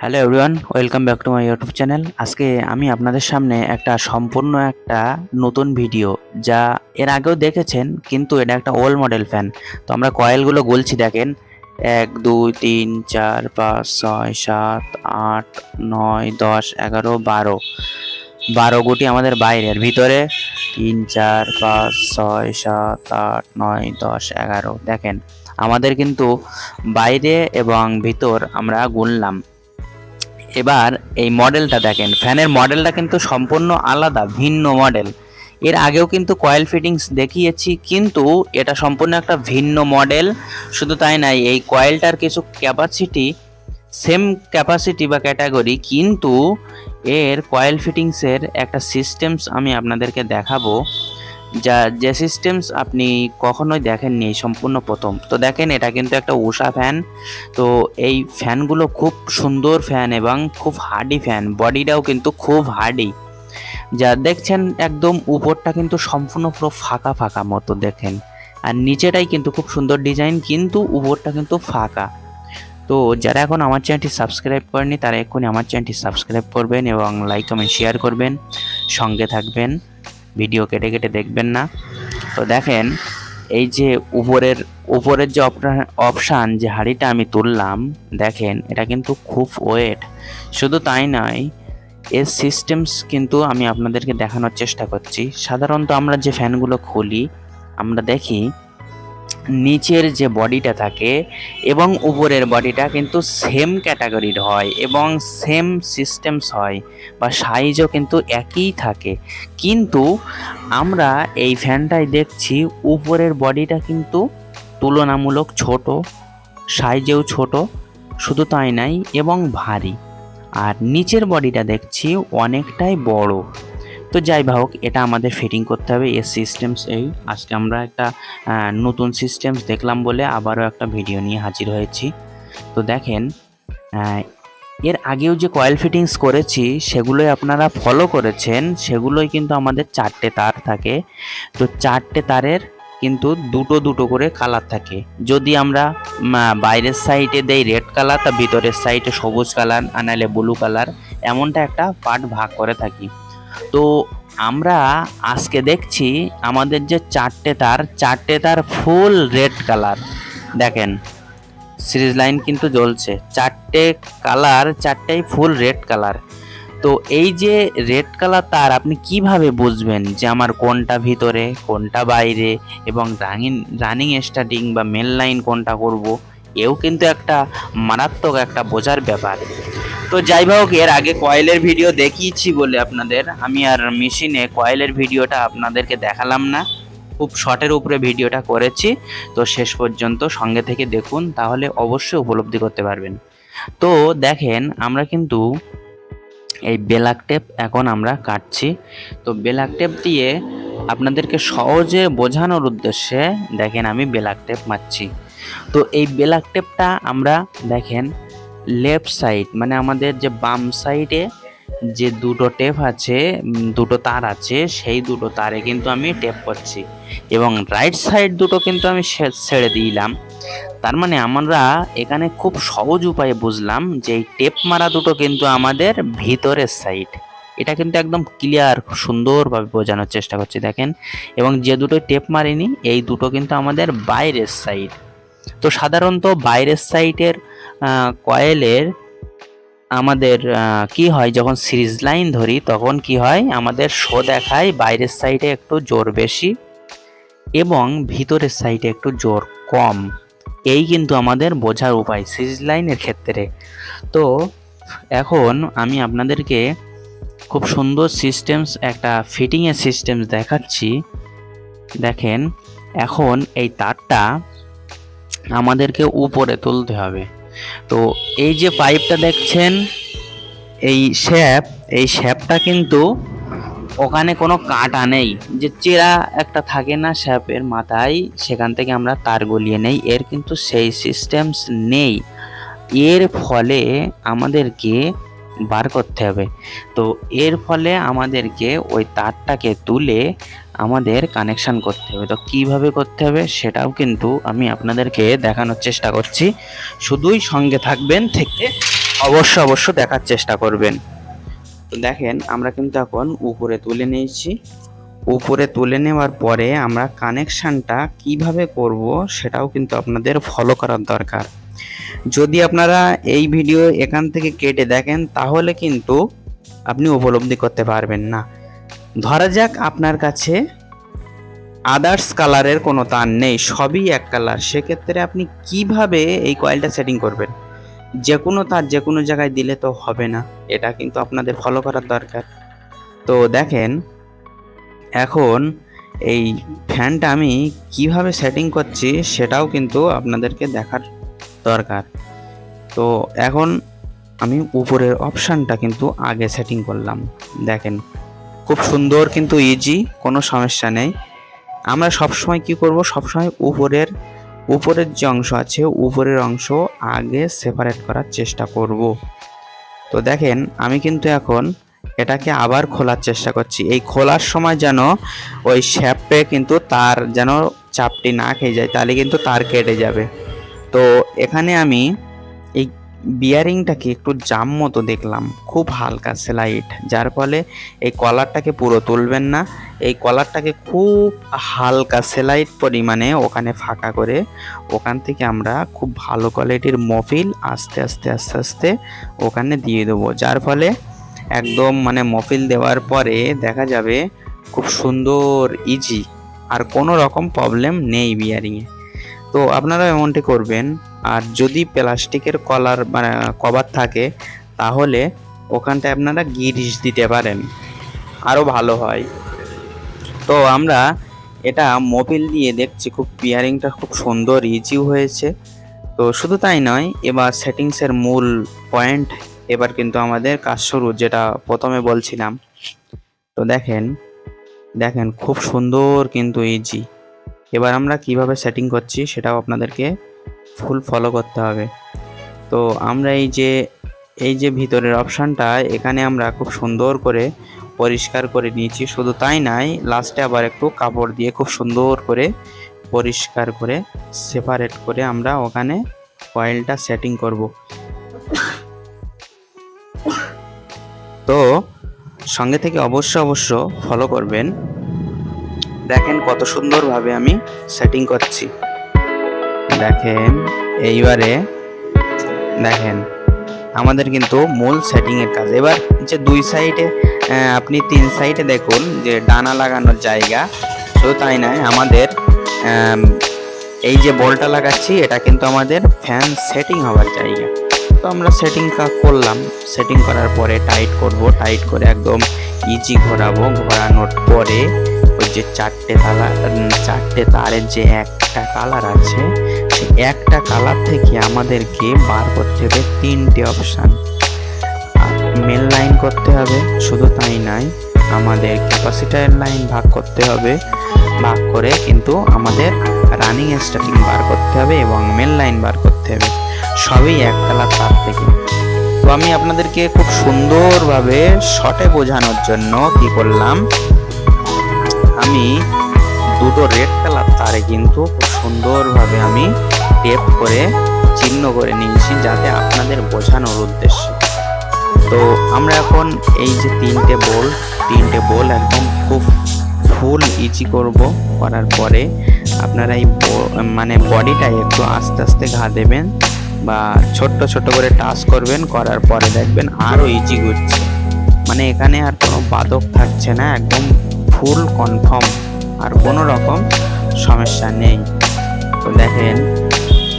Hello everyone welcome back to my YouTube channel আজকে আমি আপনাদের সামনে একটা সম্পূর্ণ একটা নতুন ভিডিও যা এর আগেও দেখেছেন, কিন্তু এটা একটা ওল্ড মডেল ফ্যান তো আমরা কয়েলগুলো গুলছি দেখেন। এক, দুই, তিন, চার, পাঁচ, ছয়, সাত, আট, নয়, দশ, এগারো, বারো। বারো গুটি আমাদের বাইরের ভিতরে। তিন, চার, পাঁচ, ছয়, সাত, আট, নয়, দশ, এগারো। দেখেন, আমাদের কিন্তু বাইরে এবং ভিতর আমরা গুনলাম। এবার এই মডেলটা দেখেন। ফ্যানের মডেলটা কিন্তু সম্পূর্ণ আলাদা, ভিন্ন মডেল। এর আগেও কিন্তু কয়েল ফিটিংস দেখিয়েছি, কিন্তু এটা সম্পূর্ণ একটা ভিন্ন মডেল। শুধু তাই নাই, এই কয়েলটার কিছু ক্যাপাসিটি সেম ক্যাপাসিটি বা ক্যাটাগরি কিন্তু এর কয়েল ফিটিংসের একটা সিস্টেমস আমি আপনাদেরকে দেখাবো। যা, যে সিস্টেমস আপনি কখনোই দেখেননি সম্পূর্ণ প্রথম। তো দেখেন, এটা কিন্তু একটা উষা ফ্যান তো এই ফ্যানগুলো খুব সুন্দর ফ্যান এবং খুব হার্ডি ফ্যান বডিটাও কিন্তু খুব হার্ডি যা দেখছেন একদম উপরটা কিন্তু সম্পূর্ণ পুরো ফাঁকা ফাঁকা মতো দেখেন। আর নিচেটাই কিন্তু খুব সুন্দর ডিজাইন কিন্তু উপরটা কিন্তু ফাঁকা। তো যারা এখন আমার চ্যানেলটি সাবস্ক্রাইব করেনি তারা এক্ষুনি আমার চ্যানেলটি সাবস্ক্রাইব করবেন এবং লাইক কমেন্ট শেয়ার করবেন। সঙ্গে থাকবেন। ভিডিও কেটে কেটে দেখবেন না। তো দেখেন, এই যে উপরের উপরের যে অপশান যে হাড়িটা আমি তুললাম, দেখেন, এটা কিন্তু খুব ওয়েট শুধু তাই নয়, এর সিস্টেমস কিন্তু আমি আপনাদেরকে দেখানোর চেষ্টা করছি। সাধারণত আমরা যে ফ্যানগুলো খুলি, আমরা দেখি নিচের যে বডিটা থাকে এবং উপরের বডিটা কিন্তু সেম ক্যাটাগরির হয় এবং সেম সিস্টেমস হয় বা সাইজও কিন্তু একই থাকে। কিন্তু আমরা এই ফ্যানটাই দেখছি, উপরের বডিটা কিন্তু তুলনামূলক ছোট সাইজেও ছোট, শুধু তাই নাই এবং ভারী। আর নিচের বডিটা দেখছি অনেকটাই বড়। তো যাই হোক, এটা আমাদের ফিটিং করতে হবে, এর সিস্টেমস এই। আজকে আমরা একটা নতুন সিস্টেমস দেখলাম বলে আবারও একটা ভিডিও নিয়ে হাজির হয়েছি। তো দেখেন এর আগেও যে কয়েল ফিটিংস করেছি, সেগুলোই আপনারা ফলো করেছেন, সেগুলোই কিন্তু আমাদের চারটে তার থাকে। তো চারটে তারের কিন্তু দুটো দুটো করে কালার থাকে। যদি আমরা বাইরের সাইডে দেই রেড কালার তা ভিতরের সাইডে সবুজ কালার আনালে ব্লু কালার এমনটা একটা পার্ট ভাগ করে থাকি। তো আমরা আজকে দেখছি আমাদের যে চারটে তার চারটে তার ফুল রেড কালার। দেখেন, সিরিজ লাইন কিন্তু জ্বলছে। চারটে কালার, চারটেই ফুল রেড কালার। তো এই যে রেড কালার তার, আপনি কীভাবে বুঝবেন যে আমার কোনটা ভিতরে, কোনটা বাইরে এবং রানিং রানিং স্টার্টিং বা মেন লাইন কোনটা করব? এও কিন্তু একটা মারাত্মক একটা বোঝার ব্যাপার। তো যাই হোক, এর আগে কয়েলের ভিডিও দেখিয়েছি বলে আপনাদের। আমি আর মেশিনে কয়েলের ভিডিওটা আপনাদেরকে দেখালাম না। খুব শর্টের উপরে ভিডিওটা করেছি। তো শেষ পর্যন্ত সঙ্গে থেকে দেখুন, তাহলে অবশ্যই উপলব্ধি করতে পারবেন। তো দেখেন, আমরা কিন্তু এই বেলাক টেপ এখন আমরা কাটছি। তো বেলাক টেপ দিয়ে আপনাদেরকে সহজে বোঝানোর উদ্দেশ্যে দেখেন আমি বেলাক টেপ মারছি। তো এই বেলাক টেপটা আমরা দেখেন লেফট সাইড মানে আমাদের যে বাম সাইডে যে দুটো টেপ আছে দুটো তার আছে, সেই দুটো তারে কিন্তু আমি টেপ করছি। এবং রাইট সাইড দুটো কিন্তু আমি ছেড়ে দিলাম। তার মানে আমরা এখানে খুব সহজ উপায়ে বুঝলাম যে এই টেপ মারা দুটো কিন্তু আমাদের ভিতরের সাইড এটা কিন্তু একদম ক্লিয়ার সুন্দরভাবে বোঝানোর চেষ্টা করছি, দেখেন। এবং যে দুটো টেপ মারিনি, এই দুটো কিন্তু আমাদের বাইরের সাইড তো সাধারণত বাইরের সাইডের কয়েলের আমাদের কি হয় যখন সিরিজ লাইন ধরি তখন কি হয়? আমাদের শো দেখায় বাইরের সাইডে একটু জোর বেশি এবং ভিতরের সাইডে একটু জোর কম। এই কিন্তু আমাদের বোঝার উপায় সিরিজ লাইনের ক্ষেত্রে। তো এখন আমি আপনাদেরকে খুব সুন্দর সিস্টেমস একটা ফিটিংয়ের সিস্টেমস দেখাচ্ছি। দেখেন, এখন এই তারটা আমাদেরকে উপরে তুলতে হবে। তো এই যে পাইপটা দেখছেন, এই শ্যাপ এই শ্যাপটা কিন্তু ওখানে কোনো কাটা নেই। যে চেরা একটা থাকে না শ্যাপের মাথায়, সেখান থেকে আমরা তার গলিয়ে নেই। এর কিন্তু সেই সিস্টেমস নেই। এর ফলে আমাদেরকে বার করতে হবে। তো এর ফলে আমাদেরকে ওই তারটাকে তুলে আমাদের কানেকশান করতে হবে। তো কীভাবে করতে হবে সেটাও কিন্তু আমি আপনাদেরকে দেখানোর চেষ্টা করছি। শুধুই সঙ্গে থাকবেন থেকে অবশ্য অবশ্য দেখার চেষ্টা করবেন। তো দেখেন, আমরা কিন্তু এখন উপরে তুলে নিয়েছি। উপরে তুলে নেওয়ার পরে আমরা কানেকশানটা কীভাবে করব সেটাও কিন্তু আপনাদের ফলো করার দরকার। যদি আপনারা এই ভিডিও এখান থেকে কেটে দেখেন, তাহলে কিন্তু আপনি উপলব্ধি করতে পারবেন না। ধরা যাক আপনার কাছে আদার্স কালারের কোনো তার নেই, সবই এক কালার সেক্ষেত্রে আপনি কীভাবে এই কয়েলটা সেটিং করবেন? যে কোনো তার যে কোনো জায়গায় দিলে তো হবে না। এটা কিন্তু আপনাদের ফলো করার দরকার। তো দেখেন, এখন এই ফ্যানটা আমি কীভাবে সেটিং করছি সেটাও কিন্তু আপনাদেরকে দেখার দরকার। তো এখন আমি উপরের অপশানটা কিন্তু আগে সেটিং করলাম। দেখেন খুব সুন্দর কিন্তু ইজি কোনো সমস্যা নেই। আমরা সবসময় কি করব? সবসময় উপরের উপরের যে অংশ আছে, উপরের অংশ আগে সেপারেট করার চেষ্টা করব। তো দেখেন, আমি কিন্তু এখন এটাকে আবার খোলার চেষ্টা করছি। এই খোলার সময় যেন ওই শ্যাপে কিন্তু তার যেন চাপটি না খেয়ে যায়, তাহলে কিন্তু তার কেটে যাবে। তো এখানে আমি বিয়ারিংটাকে একটু জাম মতো দেখলাম, খুব হালকা স্লাইড যার ফলে এই কলারটাকে পুরো তুলবেন না। এই কলারটাকে খুব হালকা স্লাইড পরিমাণে ওখানে ফাঁকা করে ওখান থেকে আমরা খুব ভালো কোয়ালিটির মফিল আস্তে আস্তে আস্তে আস্তে ওখানে দিয়ে দেবো। যার ফলে একদম মানে মফিল দেওয়ার পরে দেখা যাবে খুব সুন্দর ইজি আর কোনো রকম প্রবলেম নেই বিয়ারিংয়ে তো আপনারা এমনটি করবেন আর যদি প্লাস্টিকের কলার মানে কভার থাকে, তাহলে ওখানটায় আপনারা গিরিশ দিতে পারেন। আরও ভালো হয়। তো আমরা এটা মোবিল দিয়ে দেখছি, খুব পিয়ারিংটা খুব সুন্দর, ইজিও হয়েছে। তো শুধু তাই নয়, এবার সেটিংসের মূল পয়েন্ট, এবার কিন্তু আমাদের কাজ শুরু, যেটা প্রথমে বলছিলাম। তো দেখেন দেখেন, খুব সুন্দর কিন্তু ইজি। এবার আমরা কীভাবে সেটিং করছি, সেটাও আপনাদেরকে ফুল ফলো করতে হবে। তো আমরা এই যে এই যে ভিতরের অপশানটা এখানে আমরা খুব সুন্দর করে পরিষ্কার করে নিয়েছি। শুধু তাই নয় লাস্টে আবার একটু কাপড় দিয়ে খুব সুন্দর করে পরিষ্কার করে সেপারেট করে আমরা ওখানে কয়েলটা সেটিং করব। তো সঙ্গে থেকে অবশ্য অবশ্য ফলো করবেন। দেখেন কত সুন্দরভাবে আমি সেটিং করছি। দেখেন, এইবারে দেখেন, আমাদের কিন্তু মূল সেটিংয়ের কাজ। এবার যে দুই সাইডে আপনি তিন সাইডে দেখুন যে ডানা লাগানোর জায়গা। শুধু তাই নয়, আমাদের এই যে বলটা লাগাচ্ছি, এটা কিন্তু আমাদের ফ্যান সেটিং হওয়ার জায়গা। তো আমরা সেটিং করলাম। সেটিং করার পরে টাইট করব। টাইট করে একদম ইজি ঘোরাবো। ঘোরানোর পরে ওই যে চারটে তালা চারটে তারের যে একটা কালার আছে একটা কালার থেকে আমাদেরকে বার করতে হবে তিনটে অপশান। মেন লাইন করতে হবে, শুধু তাই নয়, আমাদের ক্যাপাসিটার লাইন ভাগ করতে হবে, ভাগ করে কিন্তু আমাদের রানিং স্টার্টিং বার করতে হবে এবং মেন লাইন বার করতে হবে। সবই এক কালার তার থেকে। তো আমি আপনাদেরকে খুব সুন্দরভাবে শটে বোঝানোর জন্য কি করলাম, আমি দুটো রেড কালার তারে কিন্তু খুব সুন্দরভাবে আমি টেপ করে চিহ্ন করে নিয়েছি যাতে আপনাদের বোঝানোর উদ্দেশ্যে। তো আমরা এখন এই যে তিনটে বোল তিনটে বোল একদম খুব ফুল ইজি করব। করার পরে আপনারা এই মানে বডিটা একটু আস্তে আস্তে ঘা দেবেন বা ছোট্ট ছোট করে টাচ করবেন, করার পরে দেখবেন আরও ইজি ঘুরছে। মানে এখানে আর কোনো বাদক থাকছে না, একদম ফুল কনফার্ম আর কোনো রকম সমস্যা নেই। তো দেখেন,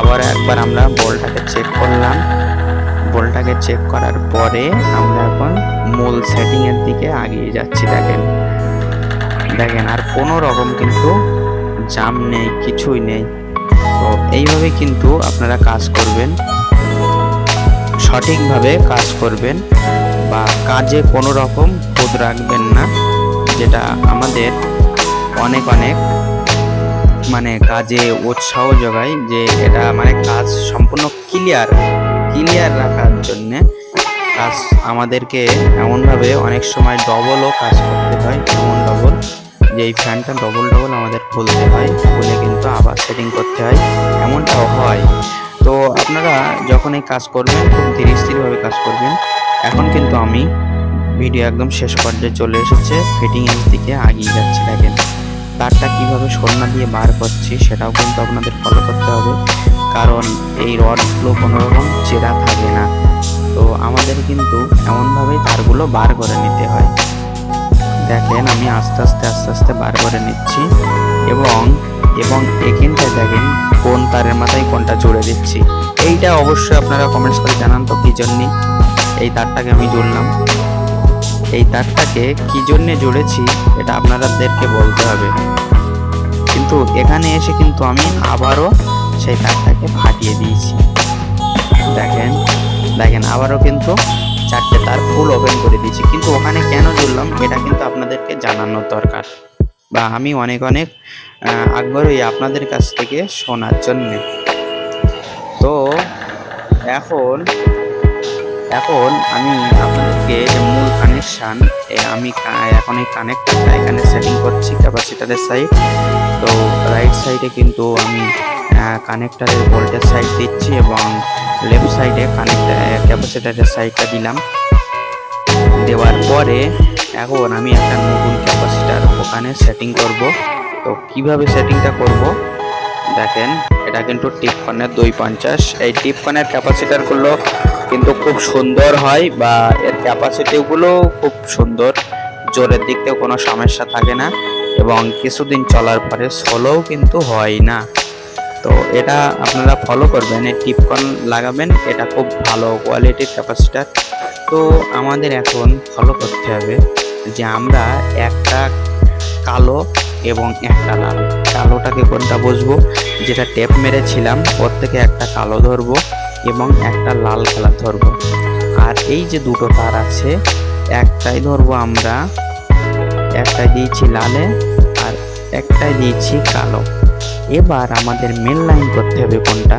আবার একবার আমরা বলটাকে চেক করলাম। বলটাকে চেক করার পরে আমরা এখন মূল সেটিং এর দিকে আগিয়ে যাচ্ছি, দেখেন। দেখেন, আর কোনো রকম কিন্তু জাম নেই, কিছুই নেই। তো এইভাবে কিন্তু আপনারা কাজ করবেন, সঠিকভাবে কাজ করবেন বা কাজে কোনো রকম খুদ রাখবেন না, যেটা আমাদের অনেক অনেক মানে কাজে উৎসাহ যোগায় যে এটা মানে কাজ সম্পূর্ণ ক্লিয়ার ক্লিয়ার রাখার জন্যে কাজ আমাদেরকে এমনভাবে অনেক সময় ডবলও কাজ করতে হয় এমন ডবল যে এই ফ্যানটা ডবল ডবল আমাদের খুলতে হয়, খুলে কিন্তু আবার সেটিং করতে হয়, এমনটাও হয়। তো আপনারা যখন এই কাজ করবেন, খুব ধীরে স্থিরভাবে কাজ করবেন, এখন কিন্তু আমি ভিডিও একদম শেষ পর্যায়ে চলে এসেছে ফিটিংয়ের দিকে আগিয়ে যাচ্ছে, দেখেন। তারটা কীভাবে সন্না দিয়ে বার করছি সেটাও কিন্তু আপনাদের ফলো করতে হবে। কারণ এই রডগুলো কোনো রকম চেরা থাকে না। তো আমাদের কিন্তু এমনভাবেই তারগুলো বার করে নিতে হয়। দেখেন আমি আস্তে আস্তে আস্তে আস্তে বার করে নিচ্ছি। এবং এবং এখানটায় দেখেন কোন তারের মাথায় কোনটা জুড়ে দিচ্ছি। এইটা অবশ্যই আপনারা কমেন্টস করে জানান তো কি জন্যে। এই তারটাকে আমি জুড়লাম। এই তারটাকে কি জন্য জুড়েছি, এটা আপনাদেরকে বলতে হবে। কিন্তু এখানে এসে কিন্তু আমি আবারও সেই তারটাকে ফাটিয়ে দিয়েছি। দেখেন দেখেন, আবারও কিন্তু চারটে তার ফুল ওপেন করে দিয়েছি। কিন্তু ওখানে কেন জুড়লাম, এটা কিন্তু আপনাদেরকে জানানোর দরকার। বা আমি অনেক অনেক আগ্রহী আপনাদের কাছ থেকে শোনার জন্যে। তো এখন এখন আমি আপনাদেরকে মূল কানেকশান আমি এখন এই কানেক্টারটা এখানে সেটিং করছি ক্যাপাসিটারের সাইড তো রাইট সাইডে কিন্তু আমি কানেক্টারের ভোল্টেজ সাইড দিচ্ছি এবং লেফট সাইডে কানেক্টার ক্যাপাসিটারের সাইডটা দিলাম। দেওয়ার পরে এখন আমি একটা নতুন ক্যাপাসিটার ওখানে সেটিং করব। তো কীভাবে সেটিংটা করব? দেখেন, এটা কিন্তু টিপকনের দুই পঞ্চাশ। এই টিপকনের ক্যাপাসিটারগুলো কিন্তু খুব সুন্দর হয় বা এর ক্যাপাসিটিগুলো খুব সুন্দর। জোরের দিক থেকে কোনো সমস্যা থাকে না এবং কিছুদিন চলার পরে স্লোও কিন্তু হয় না। তো এটা আপনারা ফলো করবেন, এই টিপকন লাগাবেন, এটা খুব ভালো কোয়ালিটির ক্যাপাসিটার তো আমাদের এখন ফলো করতে হবে যে আমরা একটা কালো এবং একটা লাল কালোটাকে কোনটা বসবো? যেটা টেপ মেরেছিলাম, ওর থেকে একটা কালো ধরবো এবং একটা লাল কালার ধরবো। আর এই যে দুটো তার আছে, একটাই ধরবো আমরা, একটাই দিয়েছি লালে আর একটাই দিয়েছি কালো। এবার আমাদের মেন লাইন করতে হবে কোনটা?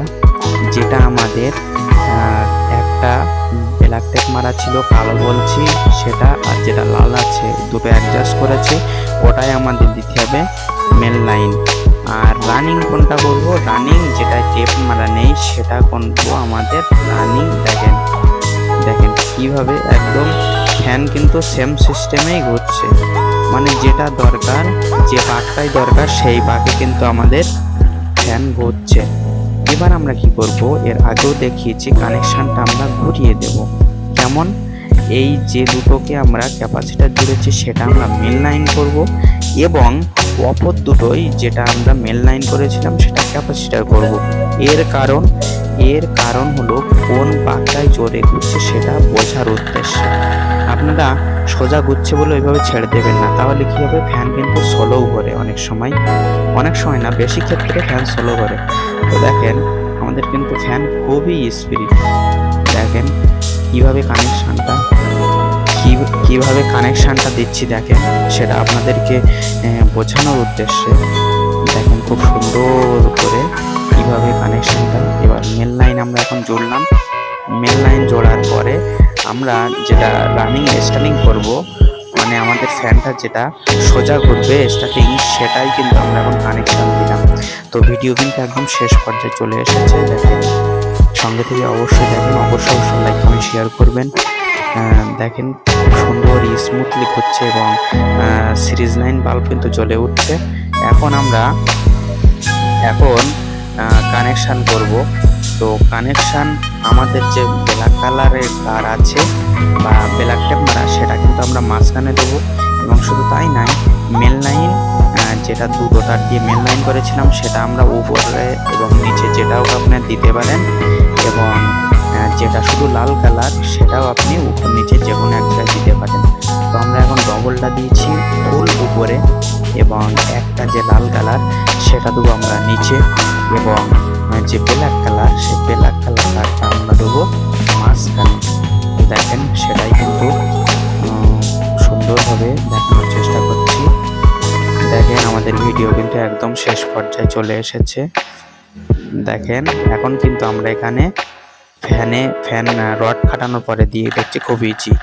যেটা আমাদের একটা ব্ল্যাক টেপ মারা ছিল, কালো বলছি সেটা, আর যেটা লাল আছে, দুটো অ্যাডজাস্ট করেছি। ওটাই আমাদের দিতে হবে মেন লাইন আর রানিং কোনটা করব রানিং যেটা টেপ মারা নেই, সেটা করব আমাদের রানিং দেখেন। দেখেন কীভাবে একদম ফ্যান কিন্তু সেম সিস্টেমেই ঘুরছে। মানে যেটা দরকার, যে পাকটাই দরকার, সেই পাকে কিন্তু আমাদের ফ্যান ঘুরছে। এবার আমরা কি করব? এর আগেও দেখিয়েছি কানেকশানটা আমরা ঘুরিয়ে দেব। কেমন? এই যে দুটোকে আমরা ক্যাপাসিটার জুড়েছি, সেটা আমরা মেন লাইন করব এবং অপর দুটোই যেটা আমরা মেন লাইন করেছিলাম, সেটা ক্যাপাসিটার করব। এর কারণ এর কারণ হলো কোন পাকটায় জোরে ঘুরছে সেটা বোঝার উদ্দেশ্যে। আপনারা সোজা ঘুরছে বলে ওইভাবে ছেড়ে দেবেন না। তাহলে কী হবে? ফ্যান কিন্তু স্লো ঘোরে অনেক সময়। অনেক সময় না, বেশি ক্ষেত্রে ফ্যান স্লো করে তো দেখেন, আমাদের কিন্তু ফ্যান খুবই স্পিড দেখেন কীভাবে কানেকশানটা কীভাবে কানেকশানটা দিচ্ছি দেখেন, সেটা আপনাদেরকে বোঝানোর উদ্দেশ্যে দেখেন খুব সুন্দর করে কীভাবে কানেকশানটা এবার মেল লাইন আমরা এখন জুড়লাম। মেল লাইন জোড়ার পরে আমরা যেটা রানিং স্টার্টিং করব মানে আমাদের ফ্যানটা যেটা সোজা ঘুরবে স্টার্টিং সেটাই কিন্তু আমরা এখন কানেকশান দিলাম। তো ভিডিও কিন্তু একদম শেষ পর্যায়ে চলে এসেছে, দেখেন। সঙ্গে থেকে অবশ্যই দেখেন, অবশ্যই অবশ্যই লাইক কমেন্ট শেয়ার করবেন। দেখেন খুব সুন্দর স্মুথলি হচ্ছে এবং সিরিজ লাইন বাল্ব কিন্তু জ্বলে উঠছে। এখন আমরা, এখন কানেকশান করব। তো কানেকশান আমাদের যে ব্ল্যাক কালারের তার আছে বা ব্ল্যাক টেপ মারা সেটা কিন্তু আমরা মাঝখানে দেবো। এবং শুধু তাই নয় মেন লাইন যেটা দুটো তার দিয়ে মেন লাইন করেছিলাম, সেটা আমরা উপরে এবং নিচে যেটাও আপনার দিতে পারেন এবং যেটা শুধু লাল কালার সেটাও আপনি উপর নিচে যে কোনো একটা দিতে পারেন। তো আমরা এখন ডবলটা দিয়েছি ফুল উপরে এবং একটা যে লাল কালার সেটা দেবো আমরা নিচে এবং যে ব্ল্যাক কালার সেই ব্ল্যাক কালার তারটা আমরা দেবো মাঝখানে। দেখেন, সেটাই কিন্তু সুন্দরভাবে দেখানোর চেষ্টা করছি। দেখেন আমাদের ভিডিও কিন্তু একদম শেষ পর্যায়ে চলে এসেছে। দেখেন, এখন কিন্তু আমরা এখানে ফ্যানে, ফ্যান রড খাটানোর পরে দিয়ে দেখছি খুব ইজি